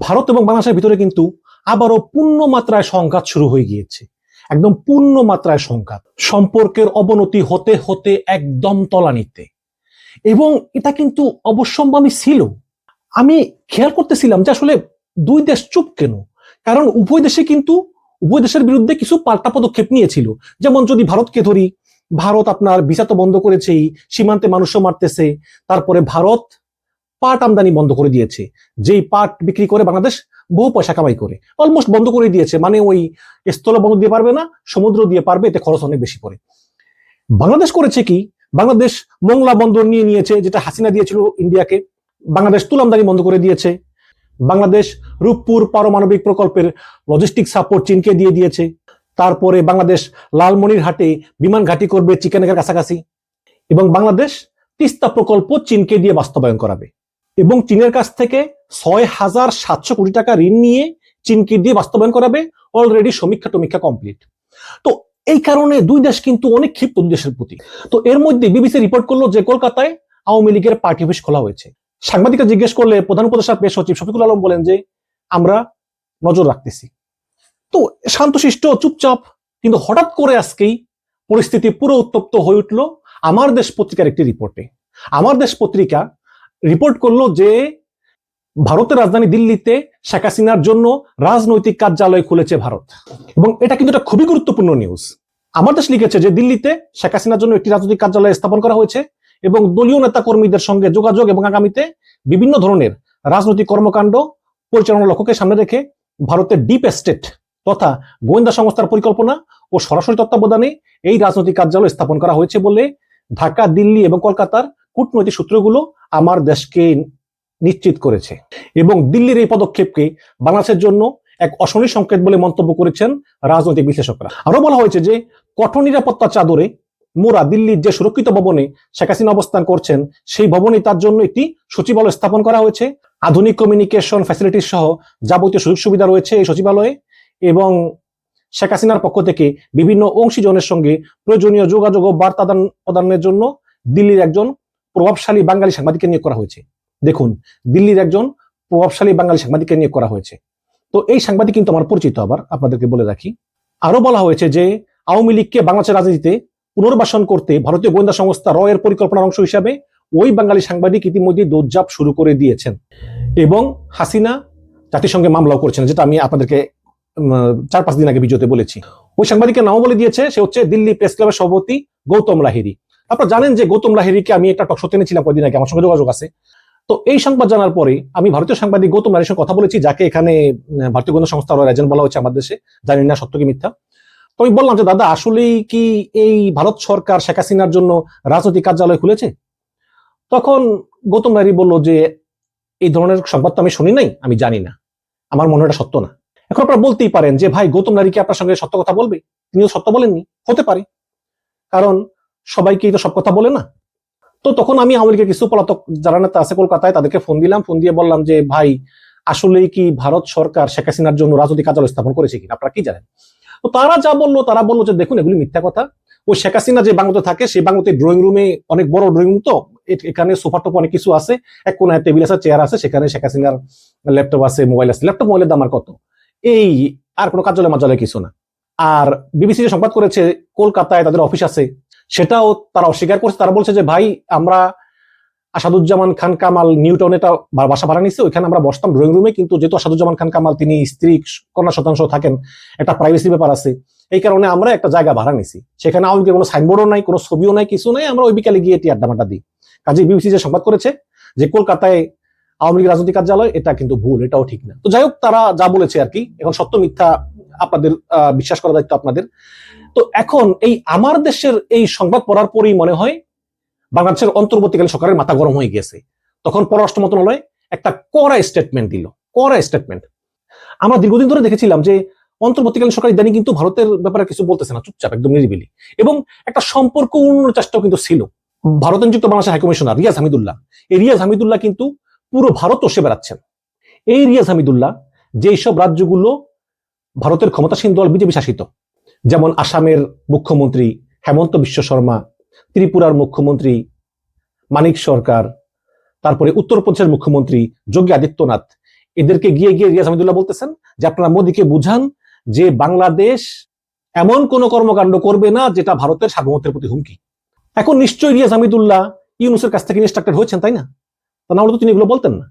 ভারত এবং বাংলাদেশের ভিতরে কিন্তু আবারও পূর্ণ মাত্রায় সংঘাত শুরু হয়ে গিয়েছে। একদম পূর্ণ মাত্রায় সংঘাত। সম্পর্কের অবনতি হতে হতে একদম তলানিতে। এবং এটা কিন্তু অবশ্যম্ভাবী ছিল। আমি খেয়াল করতেছিলাম যে আসলে দুই দেশ চুপ কেন? কারণ উভয় দেশে কিন্তু উভয় দেশের বিরুদ্ধে কিছু পাল্টা পদক্ষেপ নিয়েছিল। যেমন যদি ভারতকে ধরি, ভারত আপনার ভিসা তো বন্ধ করেছেই, সীমান্তে মানুষও মারতেছে, তারপরে ভারত পাট আমদানি বন্ধ করে দিয়েছে। যেই পাট বিক্রি করে বাংলাদেশ বহু পয়সা কামাই করে। অলমোস্ট বন্ধ করে দিয়েছে মানে ওই স্থল বন্ধ দিয়ে পারবে না, সমুদ্র দিয়ে পারবে, এতে খরচ অনেক বেশি পড়ে। বাংলাদেশ করেছে কি? বাংলাদেশ মোংলা বন্দর নিয়ে নিয়েছে, যেটা হাসিনা দিয়েছিল ইন্ডিয়াকে। বাংলাদেশ তুল আমদানি বন্ধ করে দিয়েছে। বাংলাদেশ রূপপুর পারমাণবিক প্রকল্পের লজিস্টিক সাপোর্ট চীনকে দিয়ে দিয়েছে। তারপরে বাংলাদেশ লালমনিরহাটে বিমান ঘাঁটি করবে চিকেনের কাছাকাছি। এবং বাংলাদেশ তিস্তা প্রকল্প চীনকে দিয়ে বাস্তবায়ন করাবে। এবং চীনের কাছ থেকে ছয় হাজার সাতশো কোটি টাকা ঋণ নিয়ে চীনকে দিয়ে বাস্তবায়ন করাবে অলরেডি সমীক্ষা টমীক্ষা কমপ্লিট তো এই কারণে দুই দেশ কিন্তু অনেক ক্ষিপ্ত দুই দেশের প্রতি। তো এর মধ্যে বিবিসি রিপোর্ট করল যে কলকাতায় আওয়ামী লীগের পার্টি অফিস খোলা হয়েছে। সাংবাদিকরা জিজ্ঞেস করলে প্রধান উপদেষ্টা পেশ সচিব শফিকুল আলম বলেন যে, আমরা নজর রাখতেছি। তো শান্তশিষ্ট, চুপচাপ, কিন্তু হঠাৎ করে আজকেই পরিস্থিতি পুরো উত্তপ্ত হয়ে উঠল আমার দেশ পত্রিকার একটি রিপোর্টে আমার দেশ পত্রিকা রিপোর্ট করল যে ভারতের রাজধানী দিল্লিতে শেখ হাসিনার জন্য রাজনৈতিক কার্যালয় খুলেছে ভারত। এবং এটা কিন্তু একটা খুবই গুরুত্বপূর্ণ নিউজ আমার দেশ লিখেছে যে দিল্লিতে শেখ হাসিনার জন্য একটি রাজনৈতিক কার্যালয় স্থাপন করা হয়েছে এবং দলীয় নেতা কর্মীদের সঙ্গে যোগাযোগ এবং আগামীতে বিভিন্ন ধরনের রাজনৈতিক কর্মকাণ্ড পরিচালনার লক্ষ্যকে সামনে রেখে ভারতের ডিপ এস্টেট তথা গোয়েন্দা সংস্থার পরিকল্পনা ও সরাসরি তত্ত্বাবধানে এই রাজনৈতিক কার্যালয় স্থাপন করা হয়েছে বলে ঢাকা, দিল্লি এবং কলকাতার কূটনৈতিক সূত্রগুলো আমার দেশকে নিশ্চিত করেছে। এবং দিল্লির এই পদক্ষেপকে বাংলাদেশের জন্য এক অশনি সংকেত বলে মন্তব্য করেছেন রাজনৈতিক বিশ্লেষকরা। আরও বলা হয়েছে যে, কঠোর নিরাপত্তা চাদরে মোরা দিল্লির যে সুরক্ষিত ভবনে শেখ হাসিনা অবস্থান করছেন, সেই ভবনে তার জন্য একটি সচিবালয় স্থাপন করা হয়েছে। আধুনিক কমিউনিকেশন ফ্যাসিলিটি সহ যাবতীয় সুযোগ সুবিধা রয়েছে এই সচিবালয়ে এবং শেখ হাসিনার পক্ষ থেকে বিভিন্ন অংশীজনের সঙ্গে প্রয়োজনীয় যোগাযোগ ও বার্তা দান- প্রদানের জন্য দিল্লির একজন প্রভাবশালী বাঙালি সাংবাদিককে নিয়োগ করা হয়েছে। দেখুন, দিল্লির একজন প্রভাবশালী বাঙালি সাংবাদিককে নিয়োগ করা হয়েছে। তো এই সাংবাদিক কিন্তু আমার পরিচিত আবার, আপনাদেরকে বলে রাখি। আরও বলা হয়েছে যে, আওয়ামী লীগকে বাংলাদেশের রাজনীতিতে পুনর্বাসন করতে ভারতীয় গোয়েন্দা সংস্থা র এর পরিকল্পনার অংশ হিসাবে ওই বাঙালি সাংবাদিক ইতিমধ্যে দৌড়জাপ শুরু করে দিয়েছেন। এবং হাসিনা জাতিসংঘে মামলাও করেছেন, যেটা আমি আপনাদেরকে চার পাঁচ দিন আগে ভিডিওতে বলেছি। ওই সাংবাদিকের নামও বলে দিয়েছে, সে হচ্ছে দিল্লি প্রেস ক্লাবের সভাপতি গৌতম লাহিরি আপনারা জানেন যে গৌতম লাহিরিকে আমি একটা টকশো টেনেছিলাম কয়েকদিন আগে, আমার সঙ্গে যোগাযোগ আছে। তো এই সংবাদ জানার পরে আমি ভারতীয় সাংবাদিক গৌতম লাহিরির সঙ্গে কথা বলেছি, যাকে এখানে ভারতীয় গোয়েন্দা সংস্থার এজেন্ট বলা হচ্ছে আমাদের দেশে, জানি না সত্য কি মিথ্যা। তো আমি বললাম যে, দাদা, আসলেই কি এই ভারত সরকার শেখ হাসিনার জন্য রাজনৈতিক কার্যালয় খুলেছে? তখন গৌতম লাহিরি বলল যে, এই ধরনের সংবাদ তো আমি শুনি নাই, আমি জানি না। আমার মনে এটা সত্য না। এখন আপনারা বলতেই পারেন যে, ভাই, গৌতম নারীকে আপনার সঙ্গে সত্য কথা বলবে? তিনিও সত্য বলেননি। হতে পারে। কারণ সবাইকেই তো সব কথা বলে না। তো তখন আমি আওয়ামী লীগের কিছু পলাতক যারা নেতা আছে কলকাতায় তাদেরকে ফোন দিলাম ফোন দিয়ে বললাম যে, ভাই, আসলেই কি ভারত সরকার শেখ হাসিনার জন্য রাজনৈতিক কার্যালয় স্থাপন করেছে কিনা? আপনারা কি জানেন? তো তারা যা বলল, তারা বলল যে, দেখুন, এগুলি মিথ্যা কথা। ওই শেখ হাসিনা যে বাংলাতে থাকে, সেই বাংলাতে ড্রয়িং রুমে অনেক বড় ড্রয়িং রুম তো এখানে সোফা টোপ অনেক কিছু আছে। এক কোনায় টেবিল আছে চেয়ার আছে, সেখানে শেখ হাসিনার ল্যাপটপ আছে মোবাইল আছে। ল্যাপটপ মোবাইলের দাম আর কত? এই আর কোনো কার্যালয়, মার্যালয় কিছু না। আর বিবিসি যে সংবাদ করেছে, কলকাতায় তাদের অফিস আছে। সেটাও তারা অস্বীকার করছে। তারা বলছে যে, ভাই, আমরা আসাদুজ্জামান খান কামাল নিউটাউন এটা বাসা ভাড়া নিচ্ছে ওইখানে আমরা বসতাম ড্রয়িং রুমে কিন্তু যেহেতু আসাদুজ্জামান খান কামাল, তিনি স্ত্রী, কন্যা শতাংশ থাকেন, একটা প্রাইভেসি ব্যাপার আছে। এই কারণে আমরা একটা জায়গা ভাড়া নিছি। সেখানে আওয়ামী কোনো সাইনবোর্ডও নাই, কোনো ছবিও নাই, কিছু নাই, আমরা ওই বিকালে গিয়ে এটি আড্ডা মাড্ডা দিই কাজে বিবিসি যে সংবাদ করেছে যে, কলকাতায় আওয়ামী লীগ রাজনৈতিক কার্যালয়, এটা কিন্তু ভুল, এটাও ঠিক না। তো যাই হোক, তারা যা বলেছে আর কি, এখন সত্য মিথ্যা আপনাদের বিশ্বাস করা দায়িত্ব আপনাদের। তো এখন এই আমার দেশের এই সংবাদ পড়ার পরেই মনে হয় বাংলাদেশের অন্তর্বর্তীকালীন সরকারের মাথা গরম হয়ে গেছে তখন পররাষ্ট্র মন্ত্রণালয় একটা কড়া স্টেটমেন্ট দিল, কড়া স্টেটমেন্ট আমরা দীর্ঘদিন ধরে দেখেছিলাম যে অন্তর্বর্তীকালীন সরকার ইদানি কিন্তু ভারতের ব্যাপারে কিছু বলতেছে না, চুপচাপ, একদম নিরিবিলি। এবং একটা সম্পর্ক উন্নয়নের চেষ্টাও কিন্তু ছিল। ভারত নিযুক্ত বাংলাদেশের হাইকমিশনার রিয়াজ হামিদুল্লাহ, এই রিয়াজ হামিদুল্লাহ কিন্তু পুরো ভারত বসে বেড়াচ্ছেন। এই রিয়াজ হামিদুল্লাহ, যেই সব রাজ্যগুলো ভারতের ক্ষমতাসীন দল, বিজেপি শাসিত যেমন আসামের মুখ্যমন্ত্রী হেমন্ত বিশ্ব শর্মা, ত্রিপুরার মুখ্যমন্ত্রী মানিক সরকার, তারপরে উত্তরপ্রদেশের মুখ্যমন্ত্রী যোগী আদিত্যনাথ। এদেরকে গিয়ে গিয়ে রিয়াজ হামিদুল্লাহ বলতেছেন যে আপনারা মোদীকে বুঝান যে বাংলাদেশ এমন কোন কর্মকাণ্ড করবে না যেটা ভারতের সার্বভৌমত্বের প্রতি হুমকি। এখন নিশ্চয়ই রিয়াজ হামিদুল্লাহ ইউনুসের কাছ থেকে ইনস্ট্রাক্টেড হয়েছেন, তাই না? তা না হলে তো তিনি এগুলো বলতেন না।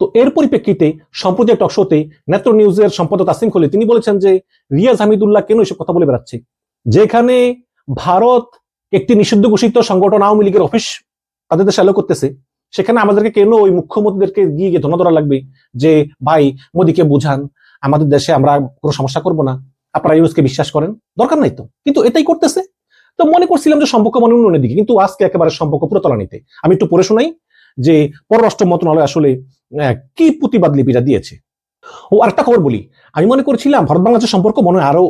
তো এর পরিপ্রেক্ষিতে সম্প্রতি এক টকশোতে নেত্র নিউজের সম্পাদক আসিম খলি তিনি বলেছেন যে রিয়াজ হামিদুল্লাহ কেন এসব কথা বলে বেড়াচ্ছে? যেখানে ভারত একটি নিষিদ্ধ ঘোষিত সংগঠন আওয়ামী লীগের অফিস তাদের দেশে আলো করতেছে, সেখানে আমাদেরকে কেন ওই মুখ্যমন্ত্রীদেরকে গিয়ে গিয়ে ধরা ধরা লাগবে যে, ভাই, মোদীকে বুঝান, আমাদের দেশে আমরা কোনো সমস্যা করব না, আপনারা ইউনুসকে বিশ্বাস করেন? দরকার নাই তো। কিন্তু এটাই করতেছে। তো মনে করছিলাম যে সম্পর্ক মানে উন্নয়নের দিকে, কিন্তু আজকে একেবারে সম্পর্ক পুরো তলানিতে। আমি একটু পড়ে শোনাই যে পররাষ্ট্র মন্ত্রণালয় আসলে কি প্রতিবাদ লিপিটা দিয়েছে? ও আরেকটা খবর বলি। আমি মনে করছিলাম ভারত বাংলাদেশের সম্পর্ক মনে হয় আরও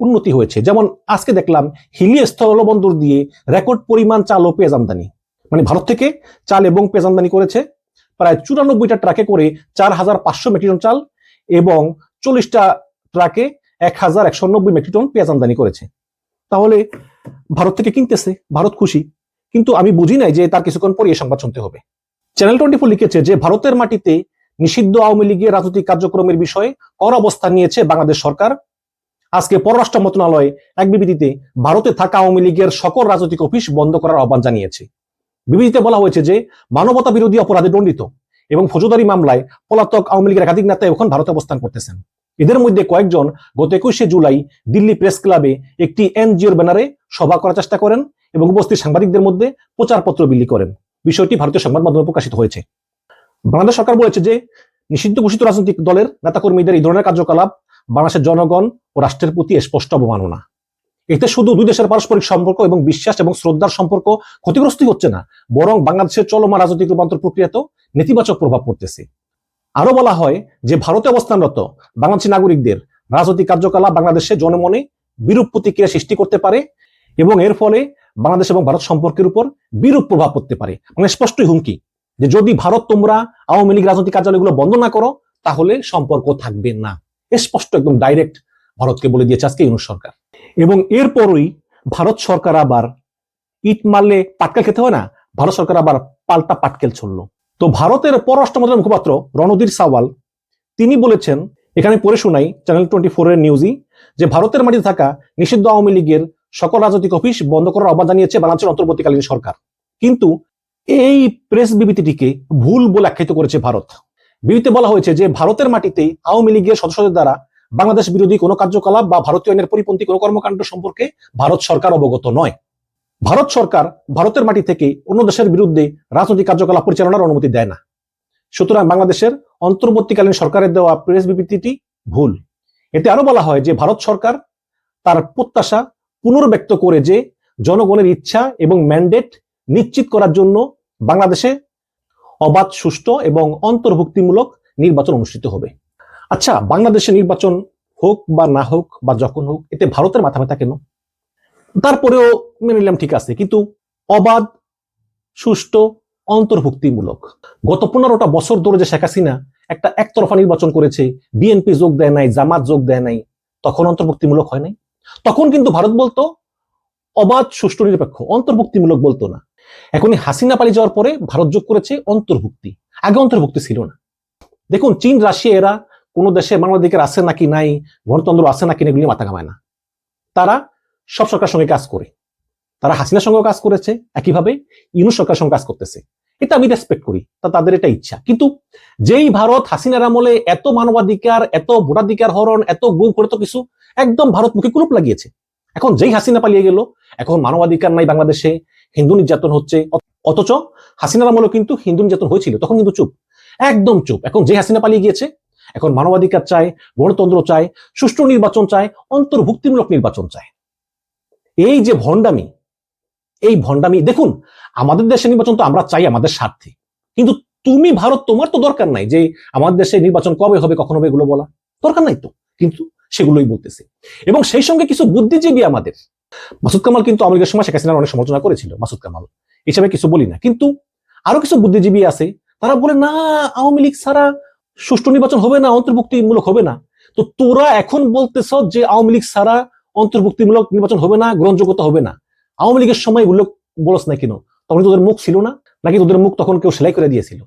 উন্নতি হয়েছে। যেমন আজকে দেখলাম হিলি স্থলবন্দর দিয়ে রেকর্ড পরিমাণ চাল ও পেঁয়াজ আমদানি। মানে ভারত থেকে চাল এবং পেঁয়াজ আমদানি করেছে প্রায় চুরানব্বইটা ট্রাকে করে চার হাজার পাঁচশো মেট্রিক টন চাল এবং চল্লিশটা ট্রাকে এক হাজার একশো নব্বই মেট্রিক টন পেঁয়াজ আমদানি করেছে। তাহলে ভারত থেকে কিনতেছে, ভারত খুশি। কিন্তু আমি বুঝি নাই যে তার কিছুক্ষণ পরে এই সংবাদ শুনতে হবে। চ্যানেল টোয়েন্টি ফোর লিখেছে যে, ভারতের মাটিতে নিষিদ্ধ আওয়ামী লীগের রাজনৈতিক কার্যক্রমের বিষয়ে কর অবস্থান নিয়েছে বাংলাদেশ সরকার। আজকে পররাষ্ট্র মন্ত্রণালয় এক বিবৃতিতে ভারতে থাকা আওয়ামী লীগের সকল রাজনৈতিক অফিস বন্ধ করার আহ্বান জানিয়েছে। বিবৃতিতে বলা হয়েছে যে, মানবতা বিরোধী অপরাধে দণ্ডিত এবং ফৌজদারি মামলায় পলাতক আওয়ামী লীগের একাধিক নেতা এখন ভারতে অবস্থান করতেছেন। এদের মধ্যে কয়েকজন গত একুশে জুলাই দিল্লি প্রেস ক্লাবে একটি এনজিওর ব্যানারে সভা করার চেষ্টা করেন এবং উপস্থিত সাংবাদিকদের মধ্যে প্রচারপত্র বিলি করেন। বিষয়টি ভারতীয় সংবাদ মাধ্যমে প্রকাশিত হয়েছে। বাংলাদেশ সরকার বলেছে যে, নিষিদ্ধ ঘোষিত রাজনৈতিক দলের নেতাকর্মীদের এই ধরনের কার্যকলাপ বাংলাদেশের জনগণ ও রাষ্ট্রের প্রতি স্পষ্ট অবমাননা। এতে শুধু দুই দেশের পারস্পরিক সম্পর্ক এবং বিশ্বাস এবং শ্রদ্ধার সম্পর্ক ক্ষতিগ্রস্তই হচ্ছে না, বরং বাংলাদেশের চলমান রাজনৈতিক রূপান্তর প্রক্রিয়াতেও নেতিবাচক প্রভাব পড়তেছে। আরও বলা হয় যে, ভারতে অবস্থানরত বাংলাদেশী নাগরিকদের রাজনৈতিক কার্যকলাপ বাংলাদেশে জনমনে বিরূপ প্রতিক্রিয়া সৃষ্টি করতে পারে এবং এর ফলে বাংলাদেশ এবং ভারত সম্পর্কের উপর বিরূপ প্রভাব পড়তে পারে। মানে স্পষ্টই হুমকি যে যদি ভারত তোমরা আওয়ামী লীগ রাজনৈতিক কার্যালয়গুলো বন্ধ না করো, তাহলে সম্পর্ক থাকবে না। স্পষ্ট একদম ডাইরেক্ট ভারতকে বলে দিয়েছে আজকে ইউনুস সরকার। এবং এরপরই ভারত সরকার আবার ইট মারলে পাটকেল খেতে হয় না? ভারত সরকার আবার পাল্টা পাটকেল ছড়ল। তো ভারতের পররাষ্ট্র মন্ত্রণালয়ের মুখপাত্র রণধীর সাওয়াল, তিনি বলেছেন, এখানে পড়ে শোনাই চ্যানেল টোয়েন্টি ফোর এর নিউজই যে ভারতের মাটিতে থাকা নিষিদ্ধ আওয়ামী লীগের সকল রাজনৈতিক অফিস বন্ধ করার আহ্বান জানিয়েছে বাংলাদেশের অন্তর্বর্তীকালীন সরকার। কিন্তু এই প্রেস বিবৃতিটিকে ভুল বলে আখ্যায়িত করেছে ভারত। বিবৃতিতে বলা হয়েছে যে, ভারতের মাটিতে আওয়ামী লীগের সদস্যদের দ্বারা বাংলাদেশ বিরোধী কোনো কার্যকলাপ বা ভারতীয় আইনের পরিপন্থী কোনো কর্মকাণ্ড সম্পর্কে ভারত সরকার অবগত নয়। ভারত সরকার ভারতের মাটি থেকে অন্য দেশের বিরুদ্ধে রাজনৈতিক কার্যকলাপ পরিচালনার অনুমতি দেয় না। সুতরাং বাংলাদেশের অন্তর্বর্তীকালীন সরকারের দেওয়া প্রেস বিবৃতিটি ভুল। এতে আরও বলা হয় যে, ভারত সরকার তার প্রত্যাশা পুনর্ব্যক্ত করে যে জনগণের ইচ্ছা এবং ম্যান্ডেট নিশ্চিত করার জন্য বাংলাদেশে অবাধ, সুষ্ঠু এবং অন্তর্ভুক্তিমূলক নির্বাচন অনুষ্ঠিত হবে। আচ্ছা বাংলাদেশে নির্বাচন হোক বা না হোক বা যখন হোক, এতে ভারতের মাথা ব্যথা কেন? তারপরেও মেনে নিলাম ঠিক আছে, কিন্তু অবাধ, সুষ্ঠু, অন্তর্ভুক্তিমূলক। গত পনেরোটা বছর ধরে যে শেখ হাসিনা একটা একতরফা নির্বাচন করেছে, বিএনপি যোগ দেয় নাই, জামাত যোগ দেয় নাই, তখন অন্তর্ভুক্তিমূলক হয় নাই? তখন কিন্তু ভারত বলতো, অবাধ সুষ্ঠু নিরপেক্ষ, অন্তর্ভুক্তিমূলক বলতো না। এখন এই হাসিনা পালিয়ে যাওয়ার পরে ভারত যোগ করেছে অন্তর্ভুক্তি। আগে অন্তর্ভুক্তি ছিল না। দেখুন, চীন, রাশিয়া, এরা কোনো দেশে মানবাধিকার আছে নাকি নাই, গণতন্ত্র আছে নাকি না মাথা ঘামায় না। তারা সব সরকার সঙ্গে কাজ করে। তারা হাসিনার সঙ্গেও কাজ করেছে, একইভাবে ইউনুস সরকার সঙ্গে কাজ করতেছে। এটা আমি রেসপেক্ট করি, তা তাদের এটা ইচ্ছা। কিন্তু যেই ভারত হাসিনার আমলে এত মানবাধিকার, এত ভোটাধিকার হরণ, এত গুম করে তো কিছু একদম ভারত মুখে কুলুপ লাগিয়েছে। এখন যেই হাসিনা পালিয়ে গেল, এখন মানবাধিকার নাই বাংলাদেশে, হিন্দু নির্যাতন হচ্ছে অথচ হাসিনার আমলে কিন্তু হিন্দু নির্যাতন হয়েছিল, তখন কিন্তু চুপ, একদম চুপ। এখন যে হাসিনা পালিয়ে গিয়েছে, এখন মানবাধিকার চায়, গণতন্ত্র চায়, সুষ্ঠু নির্বাচন চায়, অন্তর্ভুক্তিমূলক নির্বাচন চায়। এই যে ভণ্ডামি, এই ভণ্ডামি, দেখুন, আমাদের দেশে নির্বাচন তো আমরা চাই আমাদের স্বার্থে, কিন্তু তুমি ভারত, তোমার তো দরকার নাই যে আমাদের দেশে নির্বাচন কবে হবে, কখন হবে এগুলো বলা, দরকার নাই তো, কিন্তু সেগুলোই বলতেছে। এবং সেই সঙ্গে কিছু বুদ্ধিজীবী আমাদের, মাসুদ কামাল কিন্তু আওয়ামী সময় শেখ হাসিনার অনেক সমালোচনা করেছিল, মাসুদ কামাল। হিসাবে কিছু বলি না, কিন্তু আরও কিছু বুদ্ধিজীবী আছে, তারা বলে, না, আওয়ামী লীগ ছাড়া সুষ্ঠু নির্বাচন হবে না, অন্তর্ভুক্তিমূলক হবে না। তো তোরা এখন বলতেছ যে আওয়ামী লীগ ছাড়া অন্তর্ভুক্তিমূলক নির্বাচন হবে না, গ্রহণযোগ্যতা হবে না। আওয়ামী লীগের সময় এগুলো বলস না কেন? তখন তোদের মুখ ছিল না? নাকি তোদের মুখ তখন কেউ সেলাই করে দিয়েছিল?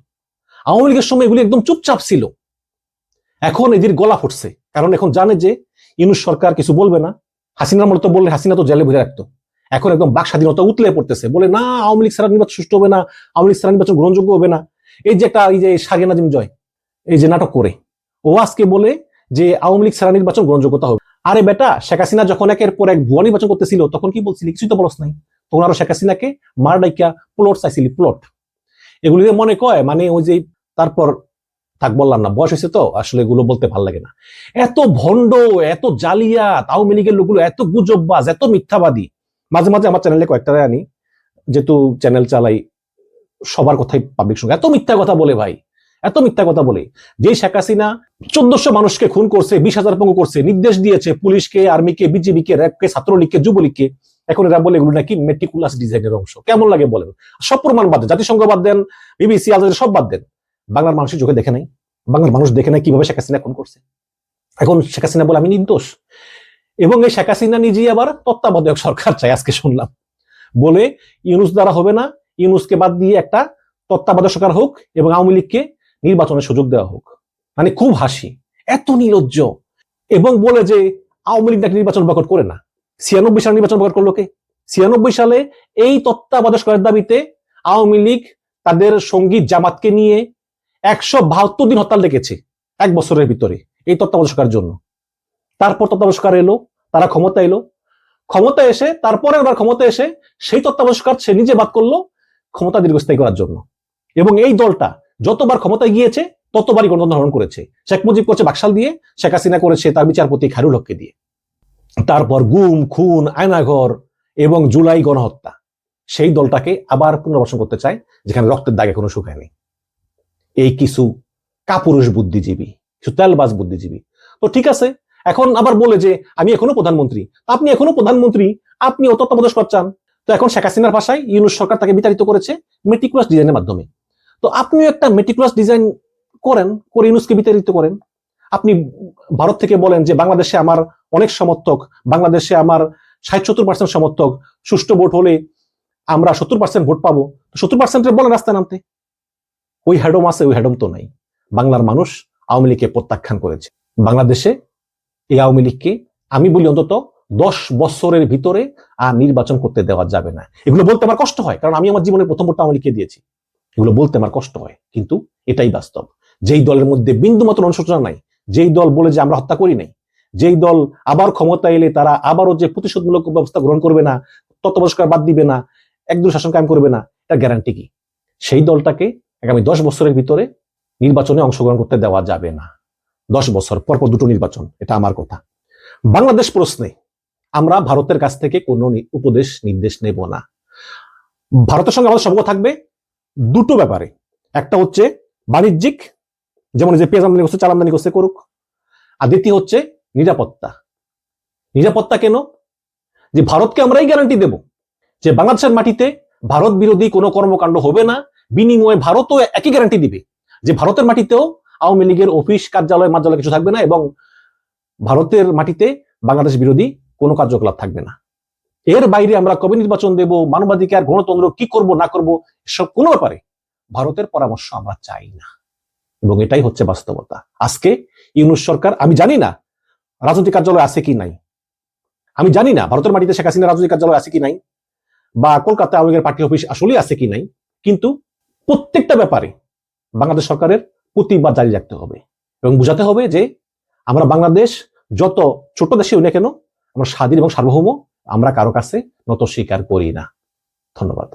আওয়ামী লীগের সময় এগুলি একদম চুপচাপ ছিল। এখন এদের গলা ফুটছে। কারণ এখন জানে যে ইউনুস সরকার কিছু বলবে না। হাসিনার মতো বললে হাসিনা তো জেলে ভরে রাখতো। এখন একদম বাক স্বাধীনতা উতলে পড়তেছে। বলে, না, আওয়ামী লীগ ছাড়া নির্বাচন সুষ্ঠু হবে না। আওয়ামী লীগ ছাড়া নির্বাচন গ্রহণযোগ্য হবে না। এই যে একটা, এই যে সাগে নাজিম জয়, এই যে নাটক করে, ও আজকে বলে যে আওয়ামী লীগ ছাড়া নির্বাচন গ্রহণযোগ্যতা হবে। আরে বেটা, শেখ হাসিনা যখন একের পর এক ভুয়া নির্বাচন করতেছিল, তখন কি বলছিলি? কিছুই তো বলস নাই। তখন আরও শেখ হাসিনাকে মার ডাইকা প্লট চাইছিলি প্লট এগুলিকে মনে কয় মানে ওই যে তারপর থাক বললাম না, বয়স হয়েছে তো, আসলে এগুলো বলতে ভালো লাগে না। এত ভণ্ড, এত জালিয়াত, আওয়ামী লীগের লোকগুলো এত গুজববাজ, এত মিথ্যাবাদী। মাঝে মাঝে আমার চ্যানেলে কয়েকটা আনি, যেহেতু চ্যানেল চালাই সবার কথাই পাবলিক সঙ্গে। এত মিথ্যা কথা বলে ভাই, এত মিথ্যা কথা বলে। যে শেখ হাসিনা চোদ্দশো মানুষকে খুন করছে, বিশ হাজার পঙ্গু করছে, নির্দেশ দিয়েছে পুলিশকে, আর্মিকে বিজেপিকে র্যাবকে, ছাত্রলীগকে, যুবলীগকে। এখন এরা বলে এগুলো নাকি মেটিকুলাস ডিজাইনের অংশ। কেমন লাগে বলেন? সব প্রমাণ বাদ দেন, জাতিসংঘ বাদ দেন, বিবিসি আজাদের সব বাদ দেন। বাংলার মানুষের চোখে দেখে নাই। বাংলার মানুষ দেখে নাই কীভাবে শেখ হাসিনা খুন করছে। এখন শেখ হাসিনা বলে আমি নির্দোষ। এবং এই শেখ হাসিনা নিজেই আবার তত্ত্বাবধায়ক সরকার চাই, আজকে শুনলাম। বলে ইউনুস দ্বারা হবে না, ইউনুসকে বাদ দিয়ে একটা তত্ত্বাবধায়ক সরকার হোক এবং আওয়ামী লীগকে নির্বাচনের সুযোগ দেওয়া হোক। মানে খুব হাসি, এত নির্লজ্জ এবং বলে যে আওয়ামী লীগ নাকি নির্বাচন বয়কট করে না। ছিয়ানব্বই সালে নির্বাচন বয়কট করল কে? ছিয়ানব্বই সালে এই তত্ত্বাবধায়ক সরকারের দাবিতে আওয়ামী লীগ তাদের সংগীত জামাতকে নিয়ে একশো বাহাত্তর দিন হরতাল ডেকেছে এক বছরের ভিতরে এই তত্ত্বাবধায়ক জন্য। তারপর তত্ত্বাবধায়ক এলো, তারা ক্ষমতা এলো। ক্ষমতা এসে, তারপরে আবার ক্ষমতা এসে সেই তত্ত্বাবধায়ক সে নিজে বাদ করল ক্ষমতা দীর্ঘস্থায়ী করার জন্য। এবং এই দলটা যতবার ক্ষমতায় গিয়েছে, ততবারই গণতন্ত্র হরণ করেছে। শেখ মুজিব করছে বাকশাল দিয়ে, শেখ হাসিনা করেছে তার বিচারপতি খারুল হককে দিয়ে। তারপর গুম, খুন, আয়নাঘর এবং জুলাই গণহত্যা। সেই দলটাকে আবার পুনর্বাসন করতে চায়, যেখানে রক্তের দাগে কোনো শুকায় নেই এই কিছু কাপুরুষ বুদ্ধিজীবী, কিছু তেলবাজ বুদ্ধিজীবী। তো ঠিক আছে, এখন আবার বলে যে, আমি এখনও প্রধানমন্ত্রী। আপনি এখনও প্রধানমন্ত্রী, আপনি তত্ত্বাবধায়ক করছেন তো এখন শেখ হাসিনার ভাষায় ইউনুস সরকার তাকে বিতাড়িত করেছে মেটিকুলাস ডিজাইনের মাধ্যমে। তো আপনিও একটা মেটিকুলাস ডিজাইন করেন, করে ইউনুসকে বিতাড়িত করেন। আপনি ভারত থেকে বলেন যে, বাংলাদেশে আমার অনেক সমর্থক, বাংলাদেশে আমার ষাট সত্তর পার্সেন্ট সমর্থক। সুষ্ঠু ভোট হলে আমরা সত্তর পার্সেন্ট ভোট পাবো। সত্তর পার্সেন্টের বলেন রাস্তায় নামতে। ওই হ্যাডম আছে, ওই হ্যাডম তো নাই। বাংলার মানুষ আওয়ামী লীগকে প্রত্যাখ্যান করেছে। বাংলাদেশে এই আওয়ামী লীগকে আমি বলি অন্তত দশ বছরের ভিতরে আর নির্বাচন করতে দেওয়া যাবে না। এগুলো বলতে আমার কষ্ট হয়, কারণ আমি আমার জীবনের প্রথম ভোটটা আওয়ামী লীগকে দিয়েছি। এগুলো বলতে আমার কষ্ট হয়, কিন্তু এটাই বাস্তব। যেই দলের মধ্যে বিন্দু মতো অনুশোচনা নাই, যেই দল বলে যে আমরা হত্যা করি নাই, যেই দল আবার ক্ষমতা এলে তারা আবারও যে প্রতিশোধমূলক ব্যবস্থা গ্রহণ করবে না তত্ত্বাবস্কার বাদ দিবে না, একদল শাসন কায়েম করবে না তার গ্যারান্টি কি? সেই দলটাকে আগামী দশ বছরের ভিতরে নির্বাচনে অংশগ্রহণ করতে দেওয়া যাবে না। দশ বছর, পরপর দুটো নির্বাচন, এটা আমার কথা। বাংলাদেশ প্রশ্নে, আমরা ভারতের কাছ থেকে কোনো উপদেশ, নির্দেশ নেব না। ভারতের সঙ্গে আমাদের সম্পর্ক থাকবে দুটো ব্যাপারে। একটা হচ্ছে বাণিজ্যিক, যেমন যে পেঁয়াজ আমদানি করছে, চাল আমদানি করছে, করুক। আর দ্বিতীয় হচ্ছে নিরাপত্তা। নিরাপত্তা কেন? যে ভারতকে আমরাই গ্যারান্টি দেব যে বাংলাদেশের মাটিতে ভারত বিরোধী কোনো কর্মকাণ্ড হবে না বিনিময়ে ভারতও একই গ্যারান্টি দিবে যে ভারতের মাটিতেও আওয়ামী লীগের অফিস কার্যালয় মার্যালয় কিছু থাকবে না এবং ভারতের মাটিতে বাংলাদেশ বিরোধী কোনো কার্যকলাপ থাকবে না। এর বাইরে আমরা কবে নির্বাচন দেব, মানবাধিকার, গণতন্ত্র, কি করব, না করব সব কোনো ব্যাপারে ভারতের পরামর্শ আমরা চাই না। এবং এটাই হচ্ছে বাস্তবতা। আজকে ইউনুস সরকার, আমি জানি না রাজনৈতিক কার্যালয় আছে কি নাই। আমি জানি না ভারতের মাটিতে শেখ হাসিনা রাজনৈতিক কার্যালয় আছে কি নাই, বা কলকাতা আওয়ামী লীগের পার্টি অফিস আসলেই আছে কি নাই, কিন্তু প্রত্যেকটা ব্যাপারে বাংলাদেশ সরকারের প্রতিবাদ জারি রাখতে হবে এবং বুঝাতে হবে যে আমরা বাংলাদেশ যত ছোট দেশে উনি কেন, আমরা স্বাধীন এবং সার্বভৌম, আমরা কারও কাছে নত স্বীকার করি না। ধন্যবাদ।